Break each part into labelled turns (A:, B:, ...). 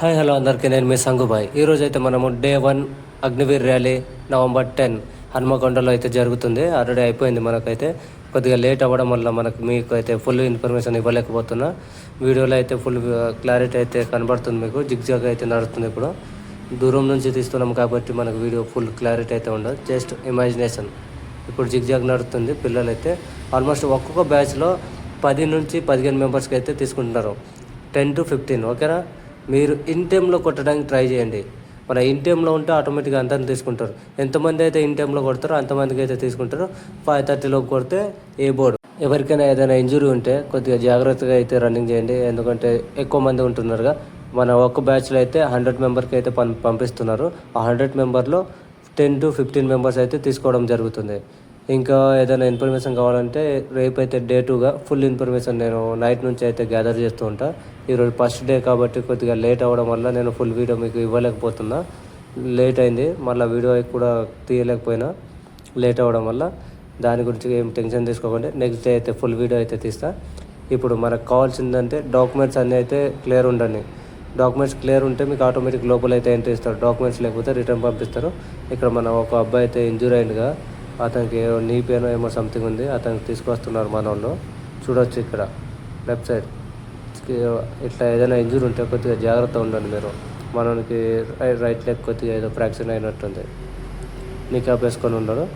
A: Hi hello అందరికీ నేను మీ సంగుబాయ్. ఈరోజు అయితే మనము day one Agniveer rally November ten హనుమకొండలో అయితే జరుగుతుంది. ఆల్రెడీ అయిపోయింది మనకైతే. కొద్దిగా లేట్ అవ్వడం వల్ల మనకు మీకు అయితే ఫుల్ ఇన్ఫర్మేషన్ ఇవ్వలేకపోతున్నా. వీడియోలో అయితే ఫుల్ క్లారిటీ అయితే కనబడుతుంది మీకు. జిగ్జాగ్ అయితే నడుస్తుంది ఇప్పుడు. దూరం నుంచి తీస్తున్నాం కాబట్టి మనకు వీడియో ఫుల్ క్లారిటీ అయితే ఉండదు. Just imagination. ఇప్పుడు జిగ్జాగ్ నడుస్తుంది పిల్లలైతే. ఆల్మోస్ట్ ఒక్కొక్క బ్యాచ్లో పది నుంచి పదిహేను మెంబర్స్కి అయితే తీసుకుంటున్నారు టెన్ టు ఫిఫ్టీన్ ఓకేనా? మీరు ఇన్ టైంలో కొట్టడానికి ట్రై చేయండి. మన ఇన్ టైంలో ఉంటే ఆటోమేటిక్గా అందరిని తీసుకుంటారు. ఎంతమంది అయితే ఇన్ టైంలో కొడతారో అంతమందికి అయితే తీసుకుంటారు. ఫైవ్ థర్టీలోకి కొడితే ఏ బోర్డు ఎవరికైనా ఏదైనా ఇంజురీ ఉంటే కొద్దిగా జాగ్రత్తగా అయితే రన్నింగ్ చేయండి. ఎందుకంటే ఎక్కువ మంది ఉంటున్నారుగా. మన ఒక్క బ్యాచ్లో అయితే హండ్రెడ్ మెంబర్కి అయితే పం పంపిస్తున్నారు. ఆ హండ్రెడ్ మెంబర్లో టెన్ టు ఫిఫ్టీన్ మెంబర్స్ అయితే తీసుకోవడం జరుగుతుంది. ఇంకా ఏదైనా ఇన్ఫర్మేషన్ కావాలంటే రేపు అయితే డే టూగా ఫుల్ ఇన్ఫర్మేషన్ నేను నైట్ నుంచి అయితే గ్యాదర్ చేస్తూ ఉంటా. ఈరోజు ఫస్ట్ డే కాబట్టి కొద్దిగా లేట్ అవ్వడం వల్ల నేను ఫుల్ వీడియో మీకు ఇవ్వలేకపోతున్నా. లేట్ అయింది మళ్ళీ వీడియో కూడా తీయలేకపోయినా లేట్ అవ్వడం వల్ల. దాని గురించి ఏం టెన్షన్ తీసుకోకండి నెక్స్ట్ డే అయితే ఫుల్ వీడియో అయితే తీస్తా. ఇప్పుడు మనకు కావాల్సిందంటే డాక్యుమెంట్స్ అన్నీ అయితే క్లియర్ ఉండండి. డాక్యుమెంట్స్ క్లియర్ ఉంటే మీకు ఆటోమేటిక్ లోపల అయితే ఎంట్రీ ఇస్తారు. డాక్యుమెంట్స్ లేకపోతే రిటర్న్ పంపిస్తారు. ఇక్కడ మన ఒక అబ్బాయి అయితే ఇంజూర్ అయిందిగా అతనికి ఏమో నీ పేనో ఏమో సంథింగ్ ఉంది అతనికి తీసుకొస్తున్నారు మన వాళ్ళు చూడొచ్చు ఇక్కడ లెఫ్ట్ సైడ్ ఇట్లా ఏదైనా ఇంజూర్ ఉంటే కొద్దిగా జాగ్రత్త ఉండండి మీరు. మనకి రైట్ లెగ్ కొద్దిగా ఏదో ఫ్రాక్చర్ అయినట్టుంది. నికాబ్ వేసుకొని ఉన్నారు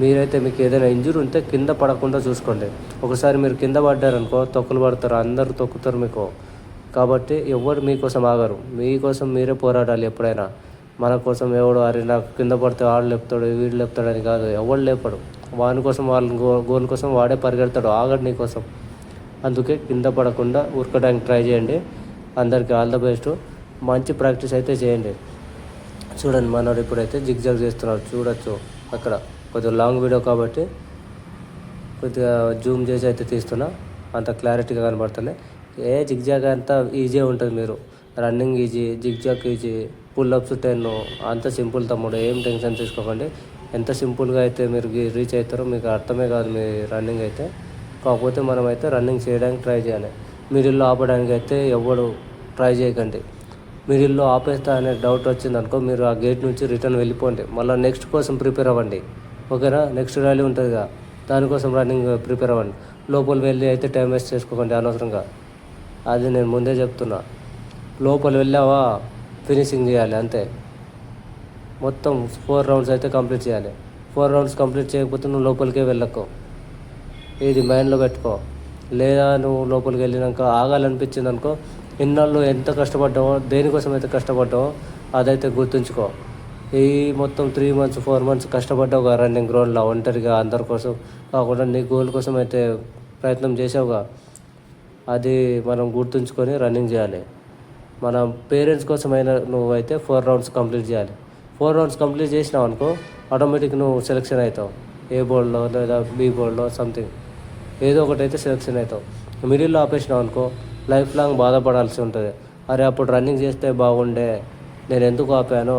A: మీరైతే మీకు ఏదైనా ఇంజురీ ఉంటే కింద పడకుండా చూసుకోండి. ఒకసారి మీరు కింద పడ్డారనుకో తొక్కులు పడతారు అందరూ తొక్కుతారు మీకు. కాబట్టి ఎవరు మీకోసం ఆగరు. మీకోసం మీరే పోరాడాలి ఎప్పుడైనా. మన కోసం ఎవడు అరే నాకు కింద పడితే వాడు లేపుతాడు వీడు అని కాదు. ఎవడు లేపడు. వాని కోసం వాళ్ళ గో గోల్ కోసం వాడే పరిగెడతాడు. ఆగడు నీ కోసం. అందుకే కింద పడకుండా ఉరకడానికి ట్రై చేయండి. అందరికీ ఆల్ ద బెస్ట్. మంచి ప్రాక్టీస్ అయితే చేయండి. చూడండి మనోడు ఇప్పుడైతే జిగ్జాగ్ చేస్తున్నాడు. చూడొచ్చు అక్కడ. కొద్దిగా లాంగ్ వీడియో కాబట్టి కొద్దిగా జూమ్ చేసి అయితే తీస్తున్నా. అంత క్లారిటీగా కనబడుతుంది ఏ జిగ్ జాగ్ అంతా ఈజీ ఉంటుంది మీరు. Running easy zig zag easy pull ups ten అంత సింపుల్ తమ్ముడు ఏం టెన్షన్ తీసుకోకండి. ఎంత సింపుల్గా అయితే మీరు రీచ్ అవుతారో మీకు అర్థమే కాదు మీ రన్నింగ్ అయితే. కాకపోతే మనం అయితే రన్నింగ్ చేయడానికి ట్రై చేయాలి. మిడిల్లో ఆపడానికి అయితే ఎవడు ట్రై చేయకండి. మిడిల్లో ఆపేస్తా అనే డౌట్ వచ్చింది అనుకో మీరు ఆ గేట్ నుంచి రిటర్న్ వెళ్ళిపోండి. మళ్ళీ నెక్స్ట్ కోసం ప్రిపేర్ అవ్వండి. ఓకేనా? నెక్స్ట్ ర్యాలీ ఉంటుందిగా. దానికోసం రన్నింగ్ ప్రిపేర్ అవ్వండి. లోపల వెళ్ళి అయితే టైం వేస్ట్ చేసుకోకండి అనవసరంగా. అది నేను ముందే చెప్తున్నా. లోపల వెళ్ళావా? ఫినిషింగ్ చేయాలి అంతే. మొత్తం ఫోర్ రౌండ్స్ అయితే కంప్లీట్ చేయాలి. ఫోర్ రౌండ్స్ కంప్లీట్ చేయకపోతే నువ్వు లోపలికే వెళ్ళకు. ఇది మైండ్లో పెట్టుకో. లేదా నువ్వు లోపలికి వెళ్ళినాక ఆగాలనిపించింది అనుకో ఇన్నాళ్ళు ఎంత కష్టపడ్డావో దేనికోసం అయితే కష్టపడ్డావో అదైతే గుర్తుంచుకో. ఈ మొత్తం త్రీ మంత్స్ ఫోర్ మంత్స్ కష్టపడ్డావుగా రన్నింగ్ గ్రౌండ్లో ఒంటరిగా అందరి కోసం కాకుండా నీ గోల్ కోసం అయితే ప్రయత్నం చేసావుగా అది మనం గుర్తుంచుకొని రన్నింగ్ చేయాలి. మన పేరెంట్స్ కోసమైనా నువ్వు అయితే ఫోర్ రౌండ్స్ కంప్లీట్ చేయాలి. ఫోర్ రౌండ్స్ కంప్లీట్ చేసినావు అనుకో ఆటోమేటిక్ నువ్వు సెలెక్షన్ అవుతావు. ఏ బోర్డులో లేదా బి బోర్డులో సంథింగ్. ఏదో ఒకటి అయితే సెలెక్షన్ అవుతావు. మిడిల్లో ఆపేసినావు అనుకో లైఫ్ లాంగ్ బాధపడాల్సి ఉంటుంది. అరే అప్పుడు రన్నింగ్ చేస్తే బాగుండే నేను ఎందుకు ఆపాను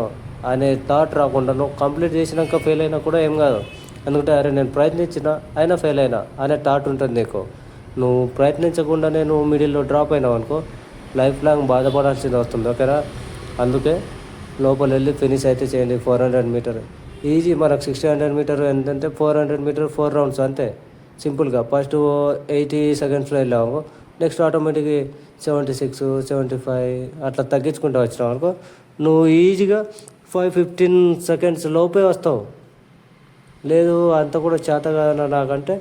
A: అనే థాట్ రాకుండా నువ్వు కంప్లీట్ చేసినాక ఫెయిల్ అయినా కూడా ఏం కాదు. ఎందుకంటే అరే నేను ప్రయత్నించిన అయినా ఫెయిల్ అయినా అనే థాట్ ఉంటుంది నీకు. నువ్వు ప్రయత్నించకుండానే నువ్వు మిడిల్లో డ్రాప్ అయినావు అనుకో లైఫ్ లాంగ్ బాధపడాల్సింది వస్తుంది ఓకేనా? అందుకే లోపల వెళ్ళి ఫినిష్ అయితే చేయండి ఫోర్ హండ్రెడ్ మీటర్. ఈజీ మనకు సిక్స్టీ హండ్రెడ్ మీటర్ ఎంతంటే four hundred metre four rounds అంతే. సింపుల్గా ఫస్ట్ ఎయిటీ సెకండ్స్లో వెళ్ళాము. Next automatic seventy six seventy five అట్లా తగ్గించుకుంటూ వచ్చినావు అనుకో నువ్వు ఈజీగా ఫైవ్ ఫిఫ్టీన్ సెకండ్స్ లోపే వస్తావు. లేదు అంత కూడా చేత కాదన్న నాకంటే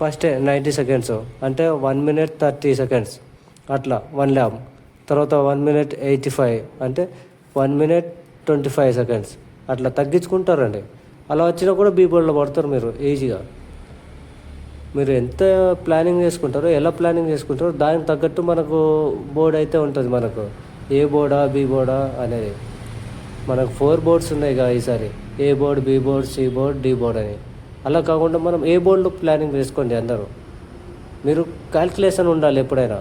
A: ఫస్టే నైంటీ సెకండ్స్ అంటే వన్ మినిట్ థర్టీ సెకండ్స్. అట్లా వన్ ల్యాబ్ తర్వాత వన్ మినిట్ ఎయిటీ ఫైవ్ అంటే one minute twenty five seconds అట్లా తగ్గించుకుంటారండి. అలా వచ్చినా కూడా బీ బోర్డులో పడతారు మీరు ఈజీగా మీరు ఎంత ప్లానింగ్ చేసుకుంటారో ఎలా ప్లానింగ్ చేసుకుంటారో దానికి తగ్గట్టు మనకు బోర్డ్ అయితే ఉంటుంది మనకు. ఏ బోర్డా బి బోర్డా అనేది. మనకు ఫోర్ బోర్డ్స్ ఉన్నాయి కదా ఈసారి. A board B board C board D board అని. అలా కాకుండా మనం ఏ బోర్డులో ప్లానింగ్ వేసుకోండి అందరూ. మీరు క్యాల్కులేషన్ ఉండాలి ఎప్పుడైనా.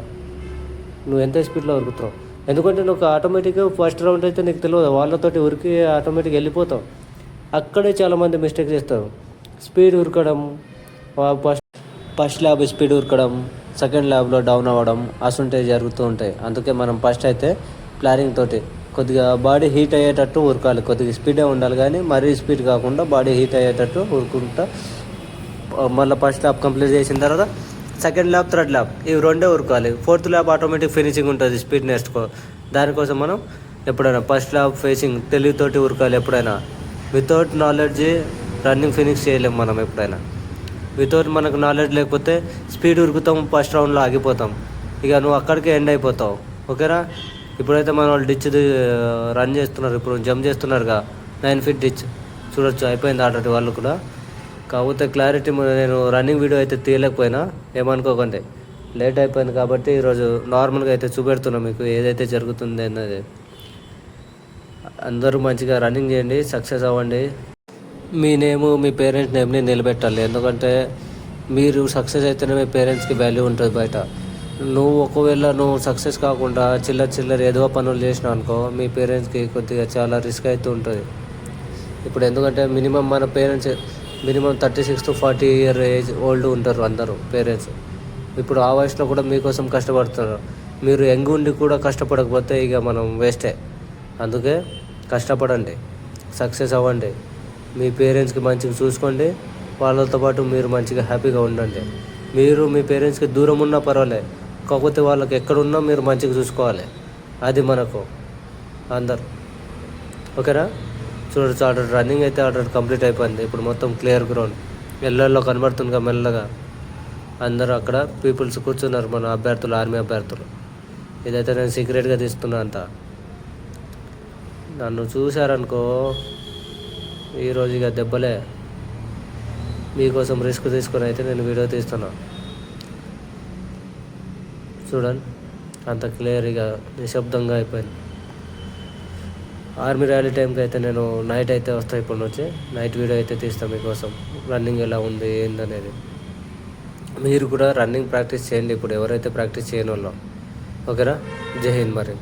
A: నువ్వు ఎంత స్పీడ్లో ఉరుకుతావు ఎందుకంటే నువ్వు ఆటోమేటిక్గా ఫస్ట్ రౌండ్ అయితే నీకు తెలియదు. వాళ్ళతోటి ఉరికి ఆటోమేటిక్గా వెళ్ళిపోతావు. అక్కడే చాలామంది మిస్టేక్ చేస్తారు. స్పీడ్ ఉరకడం ఫస్ట్ ఫస్ట్ ల్యాబ్ స్పీడ్ ఉరకడం సెకండ్ ల్యాబ్లో డౌన్ అవ్వడం అసుంటే జరుగుతూ ఉంటాయి. అందుకే మనం ఫస్ట్ అయితే ప్లానింగ్ తోటి కొద్దిగా బాడీ హీట్ అయ్యేటట్టు ఉరకాలి. కొద్దిగా స్పీడే ఉండాలి కానీ మరీ స్పీడ్ కాకుండా బాడీ హీట్ అయ్యేటట్టు ఉరుకుంటా. మళ్ళీ ఫస్ట్ ల్యాబ్ కంప్లీట్ చేసిన తర్వాత సెకండ్ ల్యాబ్ థర్డ్ ల్యాబ్ ఇవి రెండే ఉరకాలి. ఫోర్త్ ల్యాబ్ ఆటోమేటిక్ ఫినిషింగ్ ఉంటుంది స్పీడ్ నేర్చుకో దానికోసం మనం ఎప్పుడైనా ఫస్ట్ ల్యాబ్ ఫేసింగ్ తెలివితోటి ఉరకాలి ఎప్పుడైనా. వితౌట్ నాలెడ్జ్ రన్నింగ్ ఫినిష్ చేయలేము మనం ఎప్పుడైనా. వితౌట్ మనకు నాలెడ్జ్ లేకపోతే స్పీడ్ ఉరుకుతాం ఫస్ట్ రౌండ్లో ఆగిపోతాం. ఇక నువ్వు అక్కడికే ఎండ్ అయిపోతావు. ఓకేనా? ఇప్పుడైతే మన వాళ్ళు డిచ్ రన్ చేస్తున్నారు. ఇప్పుడు జంప్ చేస్తున్నారుగా. నైన్ ఫీట్ డిచ్ చూడొచ్చు అయిపోయింది ఆల్రెడీ వాళ్ళు కూడా. కాకపోతే క్లారిటీ నేను రన్నింగ్ వీడియో అయితే తీయలేకపోయినా ఏమనుకోకండి. లేట్ అయిపోయింది కాబట్టి ఈరోజు నార్మల్గా అయితే చూపెడుతున్నా మీకు ఏదైతే జరుగుతుంది అన్నది. అందరూ మంచిగా రన్నింగ్ చేయండి సక్సెస్ అవ్వండి. మీ నేము మీ పేరెంట్స్ నేమ్ని నిలబెట్టాలి. ఎందుకంటే మీరు సక్సెస్ అయితేనే మీ పేరెంట్స్కి వాల్యూ ఉంటుంది బయట. నువ్వు ఒకవేళ నువ్వు సక్సెస్ కాకుండా చిల్లర చిల్లర ఏదో పనులు చేసినావు అనుకో మీ పేరెంట్స్కి కొద్దిగా చాలా రిస్క్ అయితే ఉంటుంది. ఇప్పుడు ఎందుకంటే మినిమం మన parents minimum thirty six to forty year age old ఉంటారు అందరూ పేరెంట్స్. ఇప్పుడు ఆ వయసులో కూడా మీకోసం కష్టపడుతున్నారు. మీరు యంగ్ ఉండి కూడా కష్టపడకపోతే ఇక మనం వేస్టే. అందుకే కష్టపడండి సక్సెస్ అవ్వండి. మీ పేరెంట్స్కి మంచిగా చూసుకోండి. వాళ్ళతో పాటు మీరు మంచిగా హ్యాపీగా ఉండండి. మీరు మీ పేరెంట్స్కి దూరం ఉన్నా పర్వాలేదు కాకపోతే వాళ్ళకి ఎక్కడున్నా మీరు మంచిగా చూసుకోవాలి. అది మనకు అందరు. ఓకేనా? చూడొచ్చు ఆర్డర్ రన్నింగ్ అయితే ఆర్డర్ కంప్లీట్ అయిపోయింది. ఇప్పుడు మొత్తం క్లియర్ గ్రౌండ్. ఎల్లల్లో కనబడుతుంది మెల్లగా. అందరూ అక్కడ పీపుల్స్ కూర్చున్నారు మన అభ్యర్థులు ఆర్మీ అభ్యర్థులు. ఇదైతే నేను సీక్రెట్గా తీస్తున్నా అంత. నన్ను చూశారనుకో ఈరోజు ఇక దెబ్బలే. మీకోసం రిస్క్ తీసుకొని అయితే నేను వీడియో తీస్తున్నా. చూడండి అంత క్లియర్గా నిశ్శబ్దంగా అయిపోయింది. ఆర్మీ ర్యాలీ టైంకి అయితే నేను నైట్ అయితే వస్తాను ఇప్పటి నుంచి. నైట్ వీడియో అయితే తీస్తాను మీకోసం. రన్నింగ్ ఎలా ఉంది ఏందనేది. మీరు కూడా రన్నింగ్ ప్రాక్టీస్ చేయండి ఇప్పుడు. ఎవరైతే ప్రాక్టీస్ చేయని వాళ్ళం ఓకేనా? జై హింద్ మరి.